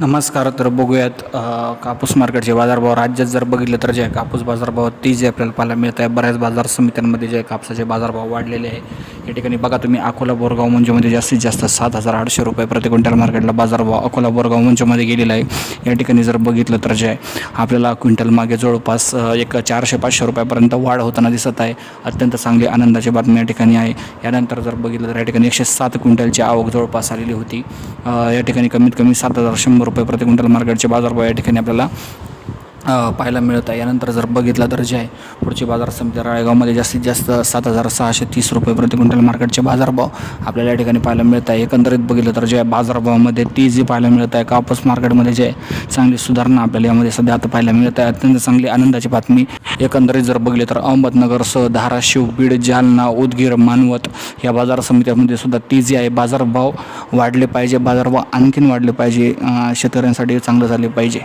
नमस्कार तर बघूयात कापूस मार्केटचे बाजारभाव. राज्यात जर बघितलं तर जे कापूस बाजारभाव तीस आपल्याला पाहायला मिळत आहे बऱ्याच बाजार समित्यांमध्ये जे कापसाचे बाजारभाव वाढलेले आहे. या ठिकाणी बघा तुम्ही अकोला बोरगाव मंजूमध्ये जास्तीत जास्त सात हजार आठशे रुपये प्रति क्विंटल मार्केटला बाजारभाव अकोला बोरगाव मंजूमध्ये गेलेला आहे. या ठिकाणी जर बघितलं तर जे आपल्याला क्विंटल मागे जवळपास एक चारशे पाचशे रुपयापर्यंत वाढ होताना दिसत आहे. अत्यंत चांगली आनंदाची बातमी या ठिकाणी आहे. यानंतर जर बघितलं तर या ठिकाणी एकशे सात क्विंटलची आवक जवळपास आलेली होती. या ठिकाणी कमीत कमी सात हजार शंभर रुपये प्रति क्विंटल मार्केटचे बाजारभाव या ठिकाणी आपल्याला पाहायला मिळत आहे. यानंतर जर बघितलं तर जे आहे पुढची बाजार समिती राळेगावमध्ये जास्तीत जास्त सात हजार सहाशे तीस रुपये प्रति क्विंटल मार्केटचे बाजारभाव आपल्याला या ठिकाणी पाहायला मिळत आहे. एकंदरीत बघितलं तर जे आहे बाजारभावामध्ये तेजी पाहायला मिळत आहे. कापूस मार्केटमध्ये जे आहे चांगली सुधारणा आपल्याला यामध्ये सध्या आता पाहायला मिळत आहे. अत्यंत चांगली आनंदाची बातमी. एकंदरीत जर बघितले तर अहमदनगरसह धाराशिव बीड जालना उदगीर मानवत या बाजार समित्यामध्ये सुद्धा तेजी आहे. बाजारभाव वाढले पाहिजे. बाजारभाव आणखीन वाढले पाहिजे. शेतकऱ्यांसाठी चांगलं झाले पाहिजे.